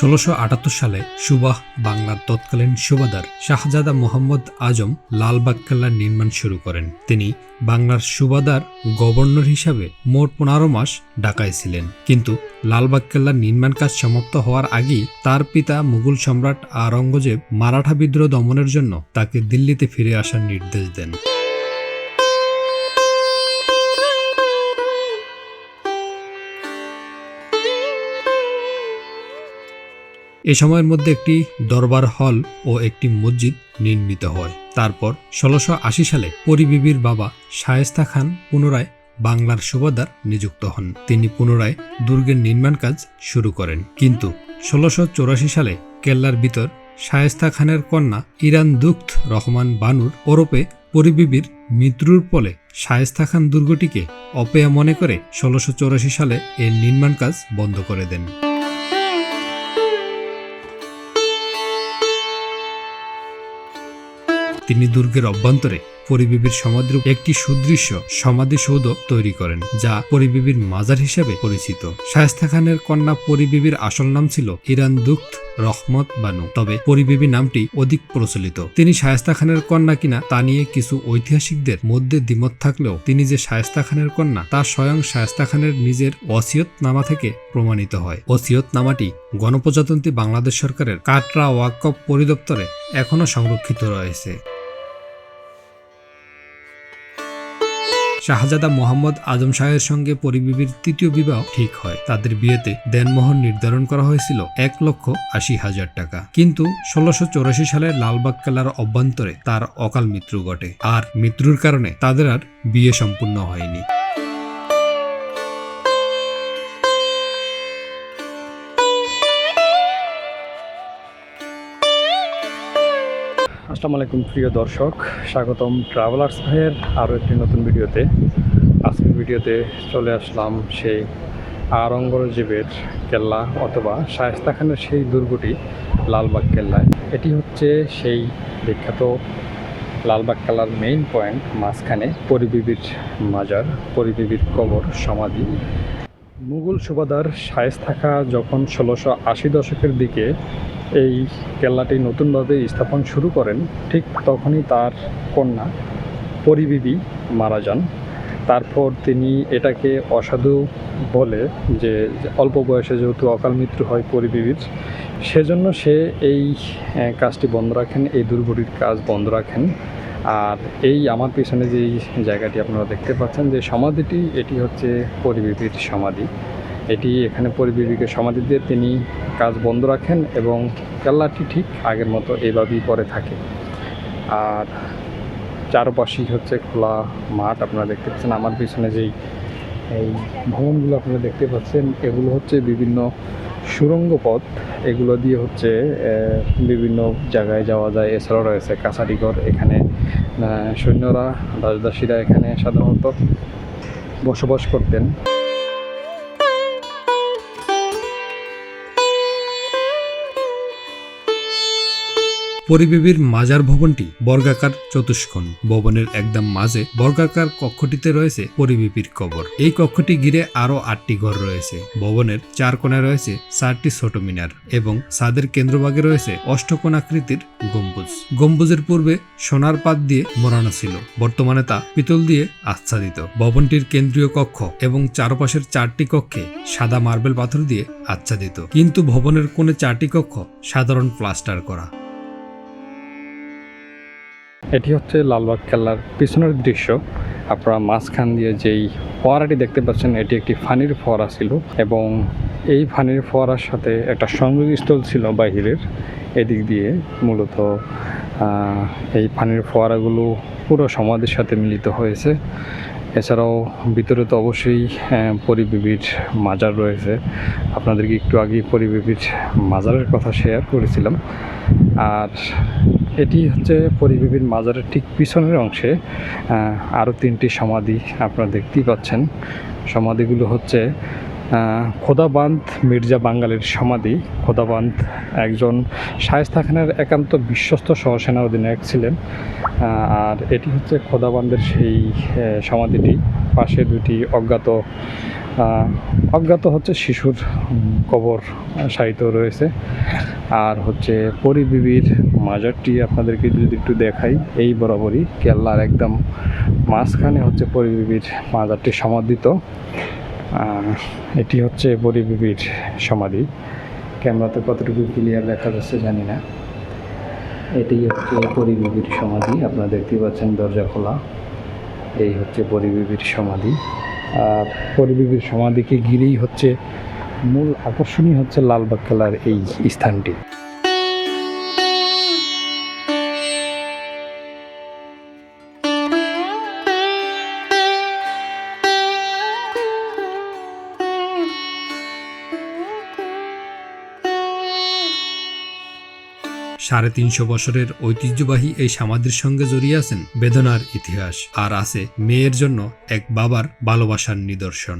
ষোলোশো সালে সুবাহ বাংলার তৎকালীন সুবাদার শাহজাদা মোহাম্মদ আজম লালবাগ কেল্লার নির্মাণ শুরু করেন। তিনি বাংলার সুবাদার গভর্নর হিসাবে মোট পনেরো মাস ঢাকায় ছিলেন। কিন্তু লালবাগ কেল্লার নির্মাণ কাজ সমাপ্ত হওয়ার আগেই তার পিতা মুঘল সম্রাট আওরঙ্গজেব মারাঠা বিদ্রোহ দমনের জন্য তাকে দিল্লিতে ফিরে আসার নির্দেশ দেন। এ সময়ের মধ্যে একটি দরবার হল ও একটি মসজিদ নির্মিত হয়। তারপর ষোলোশো আশি সালে পরিবিবির বাবা শায়েস্তা খান পুনরায় বাংলার সুবাদার নিযুক্ত হন। তিনি পুনরায় দুর্গের নির্মাণ কাজ শুরু করেন। কিন্তু ষোলোশো সালে কেল্লার ভিতর শায়েস্তা খানের কন্যা ইরান দুঃখ রহমান বানুর ওরপে পরিবিবির মৃত্যুর ফলে শায়েস্তা খান দুর্গটিকে অপেয়া মনে করে ষোলোশো সালে এর নির্মাণ কাজ বন্ধ করে দেন। তিনি দুর্গের অভ্যন্তরে পরিবিবির সমাধির একটি সুদৃশ্য সমাধিসৌধ তৈরি করেন, যা পরিবিবির মাজার হিসেবে পরিচিত। শায়েস্তা খানের কন্যা পরিবিবির আসল নাম ছিল ইরান দুঃখ রহমত বানু, তবে পরিবিবি নামটি অধিক প্রচলিত। তিনি শায়েস্তা খানের কন্যা কিনা তা নিয়ে কিছু ঐতিহাসিকদের মধ্যে দ্বিমত থাকলেও তিনি যে শায়েস্তা খানের কন্যা, তা স্বয়ং শায়েস্তা খানের নিজের ওসিয়ত নামা থেকে প্রমাণিত হয়। ওসিয়ত নামাটি গণপ্রজাতন্ত্রী বাংলাদেশ সরকারের কাটরা ওয়াকফ পরিদপ্তরে এখনও সংরক্ষিত রয়েছে। শাহজাদা মোহাম্মদ আজম শাহের সঙ্গে পরিবিবির তৃতীয় বিবাহ ঠিক হয়। তাদের বিয়েতে দেনমোহর নির্ধারণ করা হয়েছিল এক লক্ষ আশি হাজার টাকা। কিন্তু ষোলোশো চৌরাশি সালে লালবাগ কেলার অভ্যন্তরে তার অকাল মৃত্যু ঘটে। আর মৃত্যুর কারণে তাদের আর বিয়ে সম্পূর্ণ হয়নি। আসসালামু আলাইকুম, প্রিয় দর্শক। স্বাগতম ট্রাভেলার্স ভাইয়ের আরও একটি নতুন ভিডিওতে। আজকের ভিডিওতে চলে আসলাম সেই আওরঙ্গজেবের কেল্লা অথবা শায়েস্তা খানের সেই দুর্গটি লালবাগ কেল্লায়। এটি হচ্ছে সেই বিখ্যাত লালবাগ কেল্লার মেইন পয়েন্ট মাঝখানে পরিবিবির মাজার, পরিবিবির কবর, সমাধি। মুঘল সুবাদার শায়েস্তা খা যখন ষোলোশো আশি দশকের দিকে এই কেল্লাটি নতুনভাবে স্থাপন শুরু করেন, ঠিক তখনই তার কন্যা পরিবিবি মারা যান। তারপর তিনি এটাকে অসাধু বলে যে অল্প বয়সে যেহেতু অকাল মৃত্যু হয় পরিবিবির, সেজন্য সে এই কাজটি বন্ধ রাখেন, এই দুর্গটির কাজ বন্ধ রাখেন। আর এই আমার পিছনে যে জায়গাটি আপনারা দেখতে পাচ্ছেন, যে সমাধিটি, এটি হচ্ছে পরিবিবির সমাধি। এটি এখানে পরিবিবিকে সমাধি দিয়ে তিনি কাজ বন্ধ রাখেন এবং কেল্লাটি ঠিক আগের মতো এইভাবেই পরে থাকে। আর চারপাশেই হচ্ছে খোলা মাঠ আপনারা দেখতে পাচ্ছেন। আমার পিছনে যেই, এই ভবনগুলো আপনারা দেখতে পাচ্ছেন, এগুলো হচ্ছে বিভিন্ন সুড়ঙ্গ পথ। এগুলো দিয়ে হচ্ছে বিভিন্ন জায়গায় যাওয়া যায়। এছাড়াও রয়েছে কাছারিঘর। এখানে সৈন্যরা, দাসদাসীরা এখানে সাধারণত বসবাস করতেন। পরিবিবির মাজার ভবনটি বর্গাকার চতুষ্কোণ। ভবনের একদম মাঝে বর্গাকার কক্ষটিতে রয়েছে পরিবিবির কবর। এই কক্ষটি ঘিরে আরও আটটি ঘর রয়েছে। ভবনের চার কোণায় রয়েছে চারটি ছোট মিনার এবং ছাদের কেন্দ্রভাগে রয়েছে অষ্টকোণাকৃতির গম্বুজ। গম্বুজের পূর্বে সোনার পাত দিয়ে মোড়ানো ছিল। বর্তমানে তা পিতল দিয়ে আচ্ছাদিত। ভবনটির কেন্দ্রীয় কক্ষ এবং চারপাশের চারটি কক্ষে সাদা মার্বেল পাথর দিয়ে আচ্ছাদিত। কিন্তু ভবনের কোণে চারটি কক্ষ সাধারণ প্লাস্টার করা। এটি হচ্ছে লালবাগ খেলার পিছনের দৃশ্য। আপনারা মাঝখান দিয়ে যেই ফোয়ারাটি দেখতে পাচ্ছেন, এটি একটি ফানির ফোয়ারা ছিল এবং এই ফানির ফোয়ারার সাথে একটা সংযোগস্থল ছিল বাহিরের। এদিক দিয়ে মূলত এই ফানির ফোয়ারাগুলো পুরো সমাজের সাথে মিলিত হয়েছে। এছাড়াও ভিতরে তো অবশ্যই পরিবিবির মাজার রয়েছে। আপনাদেরকে একটু আগে পরিবিবির মাজারের কথা শেয়ার করেছিলাম। আর এটি হচ্ছে পরিবিবির মাজারের ঠিক পিছনের অংশে আরও তিনটি সমাধি আপনারা দেখতেই পাচ্ছেন। সমাধিগুলো হচ্ছে খোদাবান্ধ মির্জা বাঙ্গালের সমাধি। খোদাবান্ধ একজন শায়েস্তা খানের একান্ত বিশ্বস্ত সহসেনা অধিনায়ক ছিলেন। আর এটি হচ্ছে খোদাবান্ধের সেই সমাধিটি। পাশে দুটি অজ্ঞাত অজ্ঞাত হচ্ছে শিশুর কবর সাহিত্য রয়েছে। আর হচ্ছে পরিবিবির মাজারটি আপনাদেরকে যদি একটু দেখাই এই বরাবরই কেল্লার একদম মাঝখানে হচ্ছে পরিবিবির মাজারটি সমাধিত। আহ, এটি হচ্ছে পরিবিবির সমাধি। ক্যামেরাতে কতটুকু ক্লিয়ার দেখা যাচ্ছে জানি না। এটি হচ্ছে পরিবিবির সমাধি, আপনারা দেখতে পাচ্ছেন দরজা খোলা। এই হচ্ছে পরিবিবির সমাধি। আর পরিবিবির সমাধিকে ঘিরেই হচ্ছে মূল আকর্ষণই হচ্ছে লালবাগ খেলার এই স্থানটি। সাড়ে তিনশো বছরের ঐতিহ্যবাহী এই সমাধির সঙ্গে জড়িয়ে আছেন বেদনার ইতিহাস। আর আছে মেয়ের জন্য এক বাবার ভালোবাসার নিদর্শন।